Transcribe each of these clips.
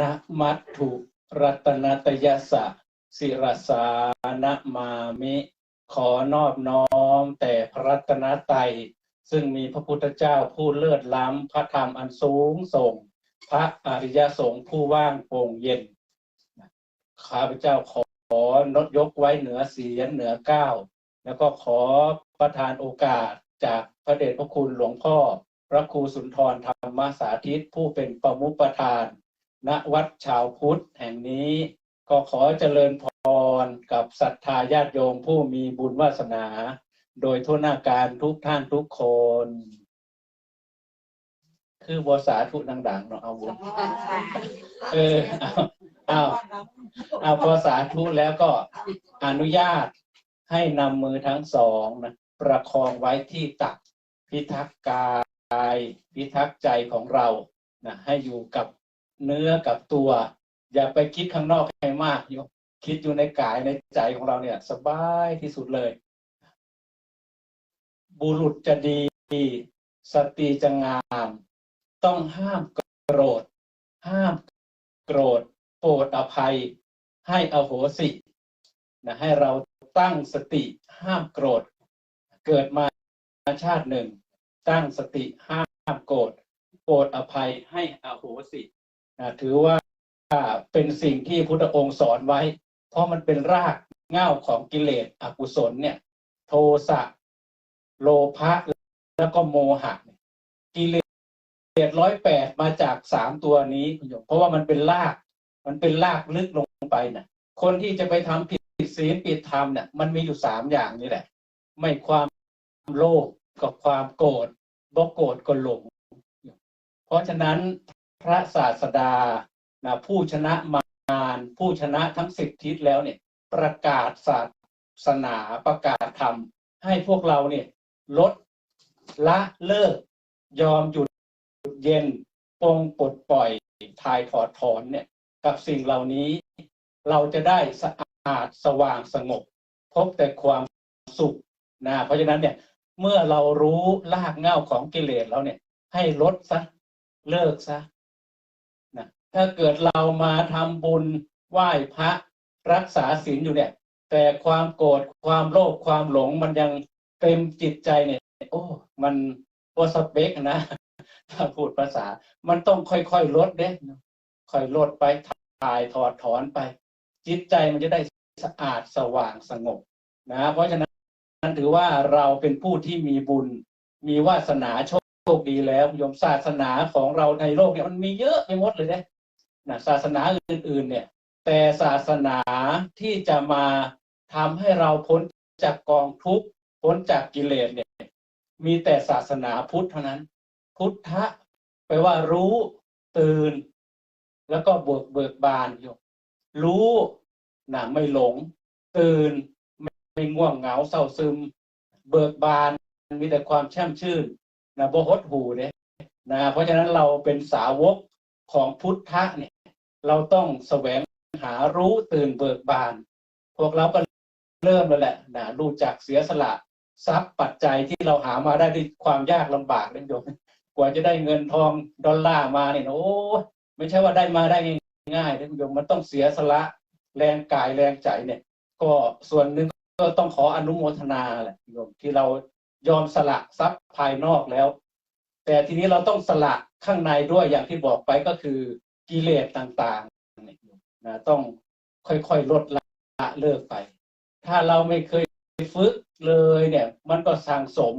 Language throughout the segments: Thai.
นะมัตถุรัตนตยสะสิรสานะมามิ ขอนอบน้อมแต่พระรัตนตรัยซึ่งมีพระพุทธเจ้าผู้เลิศล้ำ พระธรรมอันสูงส่ง พระอริยสงฆ์ผู้ว่างโปร่งเย็นข้าพเจ้าขอนดยกไว้เหนือเสียงเหนือเก้าวแล้วก็ขอประทานโอกาสจากพระเดชพระคุณหลวงพ่อ พระครูสุนทรธรรมสาธิตผู้เป็นประมุขประธาน ณวัดชาวพุทธแห่งนี้ ก็ขอเจริญพรกับศรัทธาญาติโยมผู้มีบุญวาสนา โดยทุกหน้าการทุกท่านทุกคน คือบสาธุดังๆเนาะเอาบุญเออเอาเอาเอาพอสาธุแล้วก็อนุญาตให้นำมือทั้งสองนะประคองไว้ที่ตักพิทักษ์กาย พิทักษ์ใจของเรานะให้อยู่กับ เนื้อกับตัว อย่าไปคิดข้างนอกให้มากโยมคิดอยู่ในกายในใจของเราเนี่ย สบายที่สุดเลย บุรุษจะดี สตรีจะงาม ต้องห้ามโกรธ ห้ามโกรธโปรดอภัย ให้อโหสินะให้เราตั้งสติห้ามโกรธ เกิดมาชาติหนึ่ง ตั้งสติห้ามโกรธโปรดอภัยให้อโหสิ ถือว่าเป็นสิ่งที่พุทธองค์สอนไว้ เพราะมันเป็นรากเหง้าของกิเลสอกุศลเนี่ย โทสะโลภะแล้วก็โมหะเนี่ยกิเลสร้อยแปดมาจากสามตัวนี้คุณโยมเพราะว่ามันเป็นราก มันเป็นรากลึกลงไปนะคนที่จะไปทำผิดศีลผิดธรรมเนี่ยมันมีอยู่สามอย่างนี่แหละ ไม่ความโลภกับความโกรธบ่โกรธก็หลงเพราะฉะนั้น พระศาสดานะผู้ชนะมารผู้ชนะทั้งสิบทิศแล้วเนี่ย ประกาศศาสนาประกาศธรรม ให้พวกเราเนี่ยลดละเลิก ยอมหยุดเย็นปรงปลดปล่อยทายถอดถอนเนี่ย กับสิ่งเหล่านี้ เราจะได้สะอาดสว่างสงบ พบแต่ความสุขนะเพราะฉะนั้นเนี่ยเมื่อเรารู้รากเหง้าของกิเลสแล้วเนี่ย ให้ลดซะเลิกซะนะ ถ้าเกิดเรามาทำบุญไหว้พระรักษาศีลอยู่เนี่ย แต่ความโกรธความโลภความหลงมันยังเต็มจิตใจเนี่ย โอ้ มันโอสเปกนะถ้าพูดภาษา มันต้องค่อยๆลดเด้ค่อยลดไปถ่ายถอดถอนไป จิตใจมันจะได้สะอาดสว่างสงบนะ เพราะฉะนั้นนั้นถือว่าเราเป็นผู้ที่มีบุญ มีวาสนาโชคดีแล้วโยมศาสนาของเราในโลกเนี่ยมันมีเยอะไปหมดเลยเนี่ย นะศาสนาอื่น ๆ เนี่ย แต่ศาสนาที่จะมาทำให้เราพ้นจากกองทุกข์พ้นจากกิเลสเนี่ย มีแต่ศาสนาพุทธเท่านั้น พุทธะแปลว่ารู้ตื่น แล้วก็เบิกเบิกบานโยมรู้นะไม่หลง ตื่นไม่ง่วงเหงาเศร้าซึม เบิกบานมีแต่ความแช่มชื่นนะบ่หดหูเนี่ยนะเพราะฉะนั้นเราเป็นสาวกของพุทธะเนี่ย เราต้องแสวงหารู้ตื่นเบิกบาน พวกเราก็เริ่มแล้วแหละนะรู้จักเสียสละทรัพย์ปัจจัยที่เราหามาได้ด้วยความยากลำบากเลยโยมกว่าจะได้เงินทองดอลลาร์มาเนี่ยโอ้ไม่ใช่ว่าได้มาได้ง่ายๆนะโยมมันต้องเสียสละแรงกายแรงใจเนี่ย ก็ส่วนหนึ่งก็ต้องขออนุโมทนาแหละโยมที่เรายอมสละทรัพย์ภายนอกแล้ว แต่ทีนี้เราต้องสละข้างในด้วยอย่างที่บอกไปก็คือ กิเลสต่างๆนะต้องค่อยๆลดละเลิกไป ถ้าเราไม่เคยฝึกเลยเนี่ย มันก็สั่งสม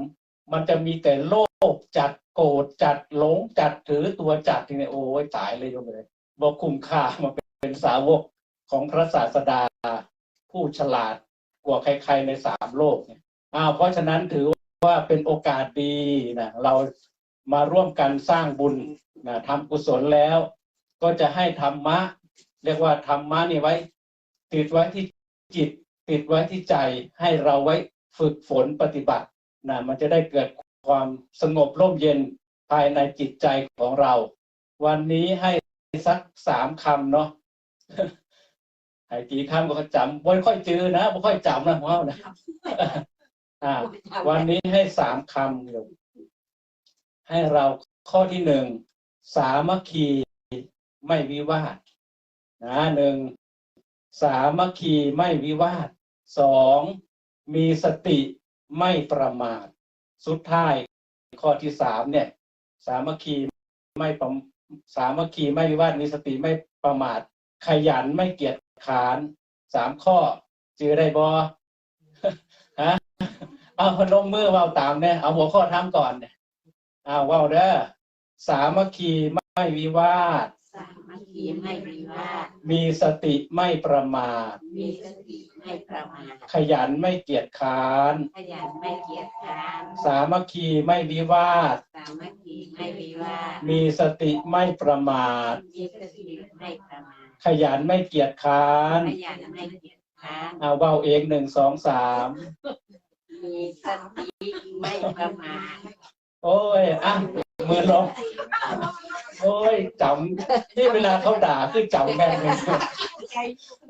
มันจะมีแต่โลภจัดโกรธจัดหลงจัดถือตัวจัดทีนี้โอ้ยตายเลยโยมเลยบอกคุ้มค่ามาเป็นสาวกของพระศาสดาผู้ฉลาดกว่าใคร ๆในสามโลกเนี่ยอ้าวเพราะฉะนั้นถือว่าเป็นโอกาสดีนะเรามาร่วมกันสร้างบุญนะทำกุศลแล้ว ก็จะให้ธรรมะ เรียกว่าธรรมะนี่ไว้ ติดไว้ที่จิต ติดไว้ที่ใจให้เราไว้ฝึกฝนปฏิบัตินะมันจะได้เกิดความสงบร่มเย็นภายในจิตใจของเรา วันนี้ให้สักสามคำเนาะให้กี่คำก็จำไม่ค่อยจือนะไม่ค่อยจำนะพ่อนะวันนี้ให้สามคำอยู่ให้เราข้อที่หนึ่ง สามัคคี ไม่วิวาทนะหนึ่งสามัคคีไม่วิวาทสองมีสติไม่ประมาท สุดท้ายข้อที่สามเนี่ย สามัคคีไม่ประสามัคคีไม่วิวาทมีสติไม่ประมาท ขยันไม่เกียจขานสามข้อจือได้บอฮะเอาพนมมือว่าตามเนี่ยเอาหัวข้อทำก่อนเนี่ยเอาว่าเด้อสามัคคีไม่วิวาท มัคคีไม่วิวาทมีสติไม่ประมาทมีสติไม่ประมาทขยันไม่เกียจคร้าน ขยันไม่เกียจคร้าน สามัคคีไม่วิวาท สามัคคีไม่วิวาท มีสติไม่ประมาท มีสติไม่ประมาท ขยันไม่เกียจคร้าน ขยันไม่เกียจคร้านเอาเว้าเองหนึ่งสองสามมีสติไม่ประมาท โอ้ยอะ มือลงโอ้ยจำที่เวลาเขาด่าคือจำแม่นเลย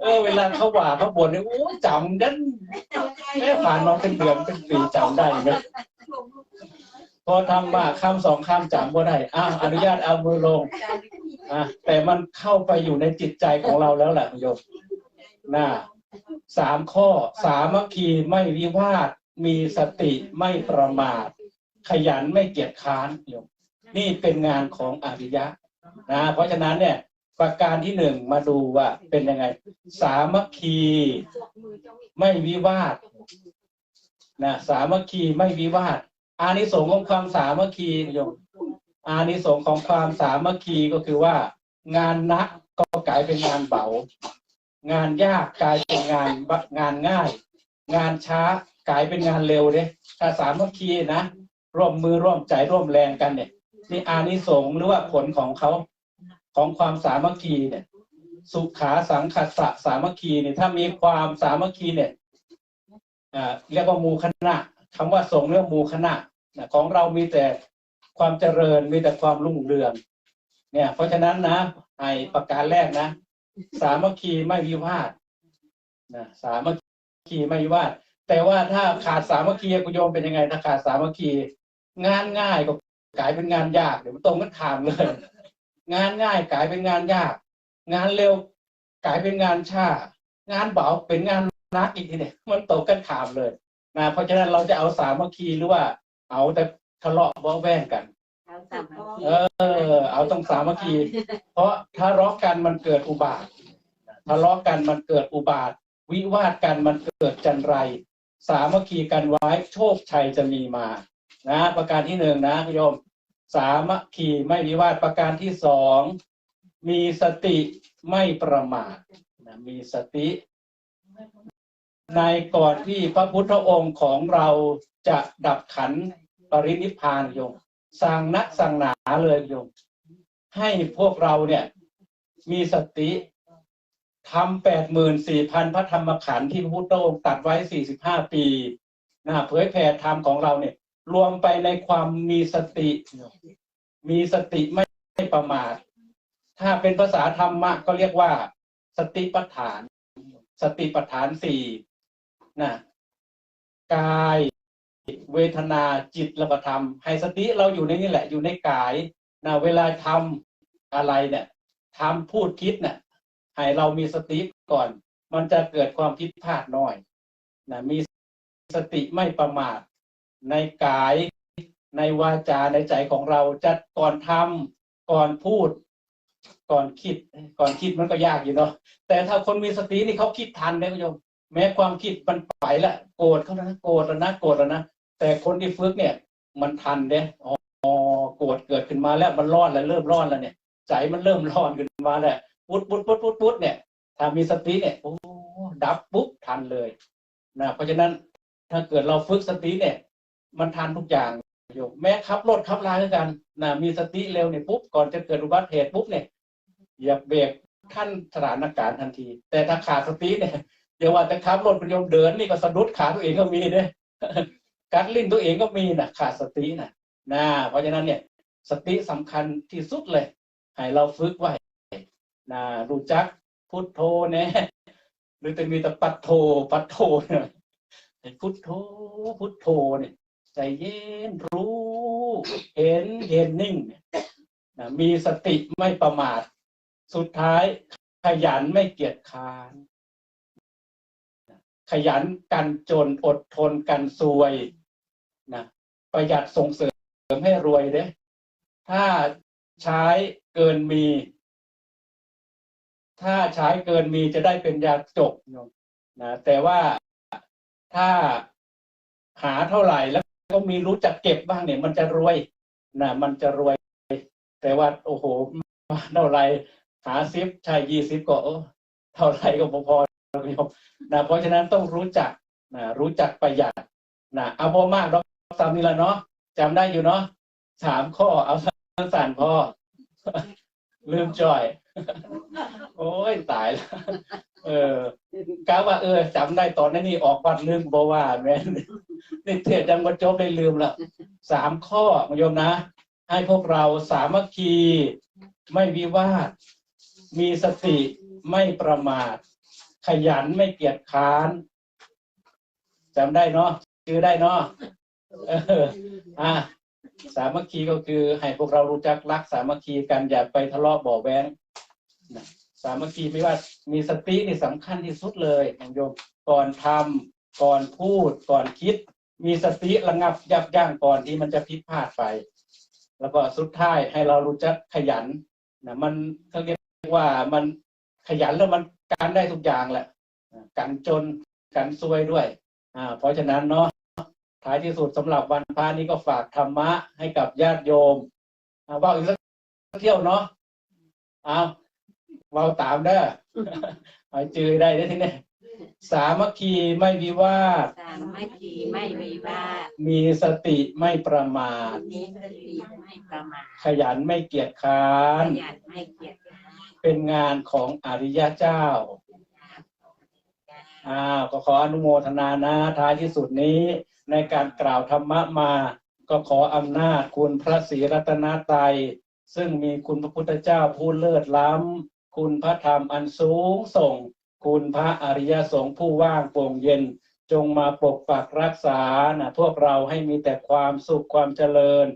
เออ เวลาเขาว่าเขาบ่นเนี่ยโอ้จำดันแม่ผ่านมาเป็นเดือนเป็นปีจำได้ไหมพอทำมาคำสองคำจำบ่ได้อ้าวอนุญาตเอามือลงอะแต่มันเข้าไปอยู่ในจิตใจของเราแล้วแหละโยมน่าสามข้อสามัคคีไม่วิวาท มีสติไม่ประมาท ขยันไม่เกียจค้านโยม นี่เป็นงานของอริยะนะเพราะฉะนั้นเนี่ยประการที่หนึ่งมาดูว่าเป็นยังไง สามัคคีไม่วิวาทนะสามัคคีไม่วิวาท อานิสงส์ของความสามัคคีโยมอานิสงส์ของความสามัคคีก็คือว่า งานหนักก็กลายเป็นงานเบางานยากกลายเป็นงานงานง่าย งานช้ากลายเป็นงานเร็วเด้ถ้าสามัคคีนะร่วมมือร่วมใจร่วมแรงกันเนี่ย นี่อานิสงส์หรือว่าผลของเขาของความสามัคคีเนี่ย สุขาสังคัสสะสามัคคีเนี่ยถ้ามีความสามัคคีเนี่ยอ่าเรียกว่ามูคณะคำว่าสงเรียกว่าหมูคณะของเรามีแต่ความเจริญมีแต่ความรุ่งเรือง เนี่ย เพราะฉะนั้นนะไอประการแรกนะ สามัคคีไม่วิวาทนะสามัคคีไม่วิวาทแต่ว่าถ้าขาดสามัคคีกุโยมเป็นยังไงถ้าขาดสามัคคีงานง่ายก็ กลายเป็นงานยากเดี๋ยวมันตรงกันข้ามเลย งานง่ายกลายเป็นงานยาก งานเร็วกลายเป็นงานช้างานเบาเป็นงานนักอีกทีเนี่ยมันตรงกันข้ามเลยนะเพราะฉะนั้นเราจะเอาสามัคคีหรือว่า เอาแต่ทะเลาะเบ้าะแว่งกันเอาสามัคคีเออ เอาต้องสามัคคี เพราะทะเลาะกันมันเกิดอุบาททะเลาะกันมันเกิดอุบาท วิวาทกันมันเกิดจันไร สามัคคีกันไว้โชคชัยจะมีมา นะประการที่หนึ่งนะโยมสามัคคีไม่วิวาทประการที่สองมีสติไม่ประมาทนะมีสติ ในก่อนที่พระพุทธองค์ของเราจะดับขันปรินิพานโยมสั่งนักสั่งหนาเลยโยมให้พวกเราเนี่ยมีสติทำแปดหมื่นสี่พันพระธรรมขันธ์ที่พระพุทธองค์ตัดไว้สี่สิบห้าปีนะเผยแผ่ธรรมของเราเนี่ย รวมไปในความมีสติ มีสติไม่ประมาท ถ้าเป็นภาษาธรรมะก็เรียกว่า สติปัฏฐาน สติปัฏฐานสี่นะกายเวทนาจิตและก็ธรรม ให้สติเราอยู่ในนี่แหละ อยู่ในกายนะเวลาทำอะไรเนี่ยทำพูดคิดเนี่ยให้เรามีสติก่อน มันจะเกิดความผิดพลาดน้อยนะมีสติไม่ประมาท ในกายในวาจาในใจของเราจะก่อนทำก่อนพูด ก่อนคิด ก่อนคิดมันก็ยากอยู่เนาะแต่ถ้าคนมีสตินี่เขาคิดทันนะคุณโยมแม้ความคิดมันไปละโกรธเขานะโกรธแล้วนะโกรธแล้วนะแต่คนที่ฝึกเนี่ย มันทันเด้อ๋อโกรธเกิดขึ้นมาแล้วมันร้อนแล้วเริ่มร้อนแล้วเนี่ย ใจมันเริ่มร้อนขึ้นมาแล้วปุ๊ดปุ๊ดปุ๊ดปุ๊ดปุ๊ดเนี่ย ถ้ามีสติเนี่ยโอ้ดับปุ๊บทันเลยนะเพราะฉะนั้นถ้าเกิดเราฝึกสติเนี่ย มันทันทุกอย่างโยมแม้ขับรถขับลาด้วยกันนะมีสติเร็วเนี่ยปุ๊บก่อนจะเกิดอุบัติเหตุปุ๊บเนี่ยเหยียบเบรกขั้นสถานการณ์ทันที แต่ถ้าขาดสติเนี่ยเดี๋ยวว่าแต่ขับรถเป็นโยมเดินนี่ก็สะดุดขาตัวเองก็มีเด้กัดลิ้นตัวเองก็มีนะขาดสตินะนะเพราะฉะนั้นเนี่ยสติสำคัญที่สุดเลยให้เราฝึกไว้นะรู้จักพุทโธแน่หรือจะมีแต่ปัดโทปัดโทเนี่ยพุทโธพุทโธเนี่ย ใจเย็นรู้เห็นเห็นนิ่งเนี่ยนะมีสติไม่ประมาท สุดท้ายขยันไม่เกียจค้าน ขยันกันจนอดทนกันซวยนะประหยัดส่งเสริมให้รวยเด้ถ้าใช้เกินมี ถ้าใช้เกินมีจะได้เป็นยาจกนะแต่ว่าถ้าหาเท่าไหร่แล้ว ก็มีรู้จักเก็บบ้างเนี่ย มันจะรวยนะมันจะรวย แต่ว่าโอ้โหเท่าไรหาซิปช่ยี่สิบก็เท่าไรก็พอๆโยมนะเพราะฉะนั้นต้องรู้จักนะรู้จักประหยัดนะเอาพอมากดอกตามนี้ละเนาะจำได้อยู่เนาะสามข้อเอาสั้นๆพอลืมจ่อย โอ้ยตายแล้ว เออกะว่าเออจำได้ตอนนั้นนี่ออกวัดลืมบอกว่าแม่นนี่เทศยังมาจบได้ลืมละสามข้อมโยมนะ ให้พวกเราสามัคคี ไม่วิวาท มีสติไม่ประมาท ขยันไม่เกียจค้านจำได้เนาะชื่อได้เนาะเอออะสามัคคีก็คือให้พวกเรารู้จักรักสามัคคีกันอย่าไปทะเลาะบาะแว้งนะ สามัคคีไม่ว่ามีสตินี่สำคัญที่สุดเลยโยมก่อนทำก่อนพูดก่อนคิด มีสติระงับยับยั้งก่อนที่มันจะผิดพลาดไป แล้วก็สุดท้ายให้เรารู้จักขยันนะมันเขาเรียกว่ามันขยันแล้วมันการได้ทุกอย่างแหละกันจนกันซวยด้วยอ่าเพราะฉะนั้นเนาะท้ายที่สุดสำหรับวันพระนี้ก็ฝากธรรมะให้กับญาติโยมอ่าว่าอีกสักเที่ยวเนาะเอา เว่าตามเด้อเอาจือได้ได้อที่นี่สามัคคีไม่วิวาท สามัคคีไม่วิวาท มีสติไม่ประมาท มีสติไม่ประมาท ขยันไม่เกียจค้าขนยันไม่เกียจค้าน เป็นงานของอริยเจ้าอ้าวก็ขออนุโมทนานะท้ายที่สุดนี้ ในการกล่าวธรรมะมา ก็ขออำนาจคุณพระศรีรัตนตรัยซึ่งมีคุณพระพุทธเจ้าผู้เลิศล้ำ คุณพระธรรมอันสูงส่ง คุณพระอริยสงฆ์ผู้ว่างโปร่งเย็น จงมาปกปักรักษานะพวกเราให้มีแต่ความสุขความเจริญ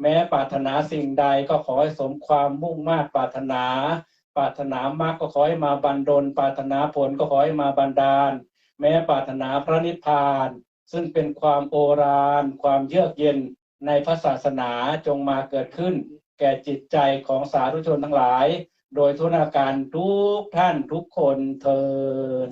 แม้ปรารถนาสิ่งใดก็ขอให้สมความมุ่งมา่ปรารถนา ปรารถนามรรคก็ขอให้มาบันดล ปรารถนาผลก็ขอให้มาบันดาล แม้ปรารถนาพระนิพพาน ซึ่งเป็นความโอฬารความเยือกเย็นในพระศาสนาจงมาเกิดขึ้น แก่จิตใจของสาธุชนทั้งหลาย โดยทุนาการทุกท่านทุกคนเทิน